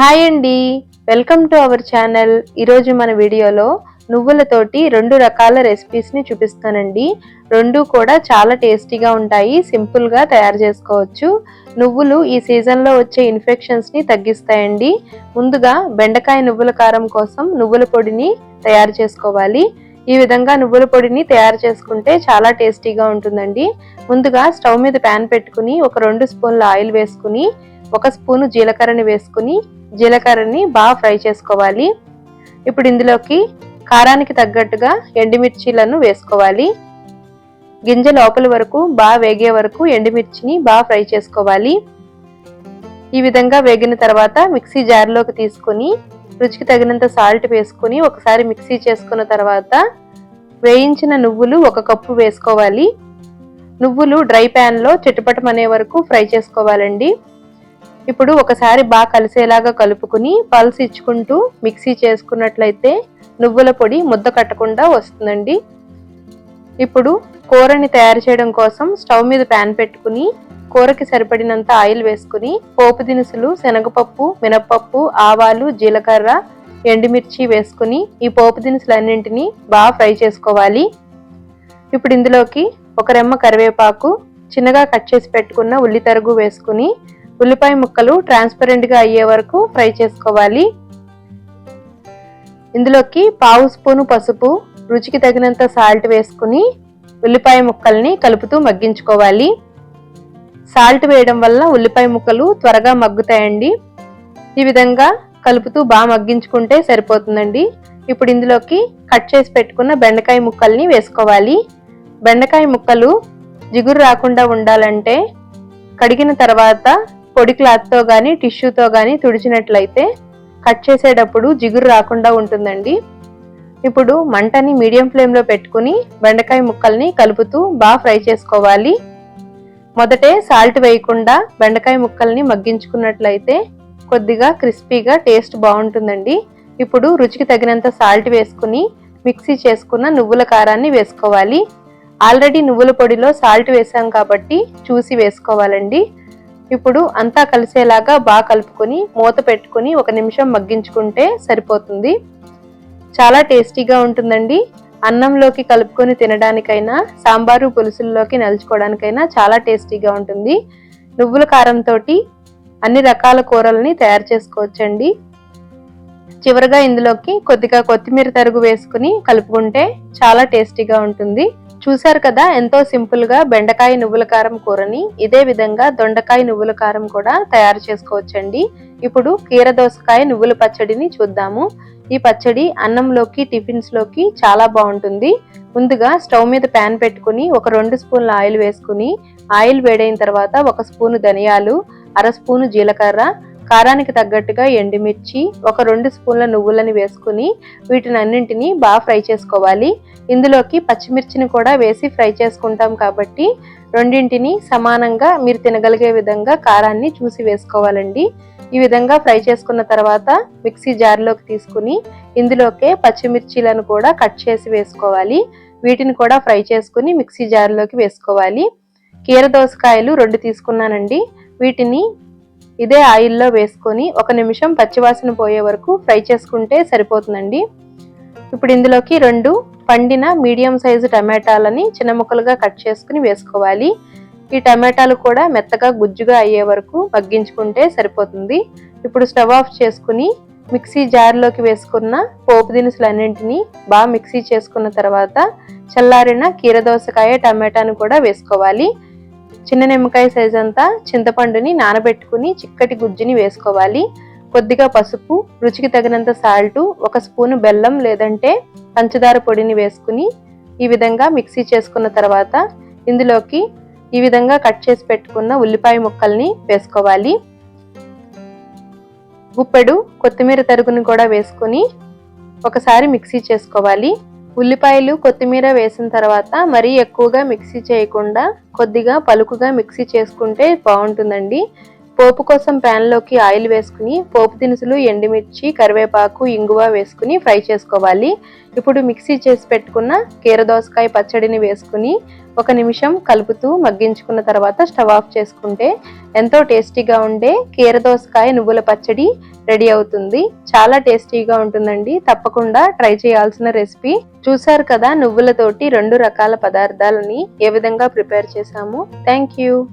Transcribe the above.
Hi అండి. Welcome to our channel. ఈరోజు మన వీడియోలో నువ్వులతోటి రెండు రకాల రెసిపీస్ని చూపిస్తానండి. రెండు కూడా చాలా టేస్టీగా ఉంటాయి. సింపుల్గా తయారు చేసుకోవచ్చు. నువ్వులు ఈ సీజన్లో వచ్చే ఇన్ఫెక్షన్స్ని తగ్గిస్తాయండి. ముందుగా బెండకాయ నువ్వుల కారం కోసం నువ్వుల పొడిని తయారు చేసుకోవాలి. ఈ విధంగా నువ్వుల పొడిని తయారు చేసుకుంటే చాలా టేస్టీగా ఉంటుందండి. ముందుగా స్టవ్ మీద ప్యాన్ పెట్టుకుని ఒక రెండు స్పూన్ల ఆయిల్ వేసుకుని ఒక స్పూను జీలకర్రని వేసుకుని జీలకర్రని బాగా ఫ్రై చేసుకోవాలి. ఇప్పుడు ఇందులోకి కారానికి తగ్గట్టుగా ఎండుమిర్చీలను వేసుకోవాలి. గింజ లోపల వరకు బాగా వేగే వరకు ఎండుమిర్చిని బాగా ఫ్రై చేసుకోవాలి. ఈ విధంగా వేగిన తర్వాత మిక్సీ జార్లోకి తీసుకొని రుచికి తగినంత సాల్ట్ వేసుకుని ఒకసారి మిక్సీ చేసుకున్న తర్వాత వేయించిన నువ్వులు ఒక కప్పు వేసుకోవాలి. నువ్వులు డ్రై ప్యాన్లో అనే వరకు ఫ్రై చేసుకోవాలండి. ఇప్పుడు ఒకసారి బాగా కలిసేలాగా కలుపుకుని పల్స్ ఇచ్చుకుంటూ మిక్సీ చేసుకున్నట్లయితే నువ్వుల పొడి ముద్ద కట్టకుండా వస్తుందండి. ఇప్పుడు కూరని తయారు చేయడం కోసం స్టవ్ మీద ప్యాన్ పెట్టుకుని కూరకి సరిపడినంత ఆయిల్ వేసుకుని పోపు దినుసులు శనగపప్పు మినపప్పు ఆవాలు జీలకర్ర ఎండుమిర్చి వేసుకుని ఈ పోపు దినుసులన్నింటినీ బాగా ఫ్రై చేసుకోవాలి. ఇప్పుడు ఇందులోకి ఒక రెమ్మ కరివేపాకు చిన్నగా కట్ చేసి పెట్టుకున్న ఉల్లి తరుగు వేసుకుని ఉల్లిపాయ ముక్కలు ట్రాన్స్పరెంట్గా అయ్యే వరకు ఫ్రై చేసుకోవాలి. ఇందులోకి పావు స్పూను పసుపు రుచికి తగినంత సాల్ట్ వేసుకుని ఉల్లిపాయ ముక్కల్ని కలుపుతూ మగ్గించుకోవాలి. సాల్ట్ వేయడం వల్ల ఉల్లిపాయ ముక్కలు త్వరగా మగ్గుతాయండి. ఈ విధంగా కలుపుతూ బాగా మగ్గించుకుంటే సరిపోతుందండి. ఇప్పుడు ఇందులోకి కట్ చేసి పెట్టుకున్న బెండకాయ ముక్కల్ని వేసుకోవాలి. బెండకాయ ముక్కలు జిగురు రాకుండా ఉండాలంటే కడిగిన తర్వాత పొడి క్లాత్తో కానీ టిష్యూతో కానీ తుడిచినట్లయితే కట్ చేసేటప్పుడు జిగురు రాకుండా ఉంటుందండి. ఇప్పుడు మంటని మీడియం ఫ్లేమ్లో పెట్టుకుని బెండకాయ ముక్కల్ని కలుపుతూ బాగా ఫ్రై చేసుకోవాలి. మొదటే సాల్ట్ వేయకుండా బెండకాయ ముక్కల్ని మగ్గించుకున్నట్లయితే కొద్దిగా క్రిస్పీగా టేస్ట్ బాగుంటుందండి. ఇప్పుడు రుచికి తగినంత సాల్ట్ వేసుకుని మిక్సీ చేసుకున్న నువ్వుల కారాన్ని వేసుకోవాలి. ఆల్రెడీ నువ్వుల పొడిలో సాల్ట్ వేసాం కాబట్టి చూసి వేసుకోవాలండి. ఇప్పుడు అంతా కలిసేలాగా బాగా కలుపుకొని మూత పెట్టుకొని ఒక నిమిషం మగ్గించుకుంటే సరిపోతుంది. చాలా టేస్టీగా ఉంటుందండి. అన్నంలోకి కలుపుకొని తినడానికైనా సాంబారు పులుసుల్లోకి నలుచుకోవడానికైనా చాలా టేస్టీగా ఉంటుంది. నువ్వుల కారంతో అన్ని రకాల కూరల్ని తయారు చేసుకోవచ్చండి. చివరిగా ఇందులోకి కొద్దిగా కొత్తిమీర తరుగు వేసుకుని కలుపుకుంటే చాలా టేస్టీగా ఉంటుంది. చూశారు కదా ఎంతో సింపుల్గా బెండకాయ నువ్వుల కారం కూరని. ఇదే విధంగా దొండకాయ నువ్వుల కారం కూడా తయారు చేసుకోవచ్చండి. ఇప్పుడు కీర దోసకాయ నువ్వుల పచ్చడిని చూద్దాము. ఈ పచ్చడి అన్నంలోకి టిఫిన్స్లోకి చాలా బాగుంటుంది. ముందుగా స్టవ్ మీద ప్యాన్ పెట్టుకుని ఒక రెండు స్పూన్ల ఆయిల్ వేసుకుని ఆయిల్ వేడైన తర్వాత ఒక స్పూను ధనియాలు అర స్పూను జీలకర్ర కారానికి తగ్గట్టుగా ఎండుమిర్చి ఒక రెండు స్పూన్ల నువ్వులని వేసుకుని వీటిని అన్నింటినీ బాగా ఫ్రై చేసుకోవాలి. ఇందులోకి పచ్చిమిర్చిని కూడా వేసి ఫ్రై చేసుకుంటాం కాబట్టి రెండింటిని సమానంగా మీరు తినగలిగే విధంగా కారాన్ని చూసి వేసుకోవాలండి. ఈ విధంగా ఫ్రై చేసుకున్న తర్వాత మిక్సీ జార్లోకి తీసుకుని ఇందులోకే పచ్చిమిర్చీలను కూడా కట్ చేసి వేసుకోవాలి. వీటిని కూడా ఫ్రై చేసుకుని మిక్సీ జార్లోకి వేసుకోవాలి. కీర దోసకాయలు రెండు తీసుకున్నానండి. వీటిని ఇదే ఆయిల్లో వేసుకొని ఒక నిమిషం పచ్చివాసన పోయే వరకు ఫ్రై చేసుకుంటే సరిపోతుందండి. ఇప్పుడు ఇందులోకి రెండు పండిన మీడియం సైజు టమాటాలని చిన్న ముక్కలుగా కట్ చేసుకుని వేసుకోవాలి. ఈ టమాటాలు కూడా మెత్తగా గుజ్జుగా అయ్యే వరకు మగ్గించుకుంటే సరిపోతుంది. ఇప్పుడు స్టవ్ ఆఫ్ చేసుకుని మిక్సీ జార్లోకి వేసుకున్న పోపు దినుసులన్నింటినీ బాగా మిక్సీ చేసుకున్న తర్వాత చల్లారిన కీరదోసకాయ టమాటాను కూడా వేసుకోవాలి. చిన్న నిమ్మకాయ సైజ్ అంతా చింతపండుని నానబెట్టుకుని చిక్కటి గుజ్జుని వేసుకోవాలి. కొద్దిగా పసుపు రుచికి తగినంత సాల్టు ఒక స్పూను బెల్లం లేదంటే పంచదార పొడిని వేసుకుని ఈ విధంగా మిక్సీ చేసుకున్న తర్వాత ఇందులోకి ఈ విధంగా కట్ చేసి పెట్టుకున్న ఉల్లిపాయ ముక్కల్ని వేసుకోవాలి. గుప్పెడు కొత్తిమీర తరుగుని కూడా వేసుకుని ఒకసారి మిక్సీ చేసుకోవాలి. ఉల్లిపాయలు కొత్తిమీర వేసిన తర్వాత మరీ ఎక్కువగా మిక్సీ చేయకుండా కొద్దిగా పలుకుగా మిక్సీ చేసుకుంటే బాగుంటుందండి. పోపు కోసం ప్యాన్లోకి ఆయిల్ వేసుకుని పోపు దినుసులు ఎండుమిర్చి కరివేపాకు ఇంగువ వేసుకుని ఫ్రై చేసుకోవాలి. ఇప్పుడు మిక్సీ చేసి పెట్టుకున్న కీర దోసకాయ పచ్చడిని వేసుకుని ఒక నిమిషం కలుపుతూ మగ్గించుకున్న తర్వాత స్టవ్ ఆఫ్ చేసుకుంటే ఎంతో టేస్టీగా ఉండే కీర దోసకాయ నువ్వుల పచ్చడి రెడీ అవుతుంది. చాలా టేస్టీగా ఉంటుందండి. తప్పకుండా ట్రై చేయాల్సిన రెసిపీ. చూసారు కదా నువ్వులతోటి రెండు రకాల పదార్థాలని ఏ విధంగా ప్రిపేర్ చేశాము. Thank you.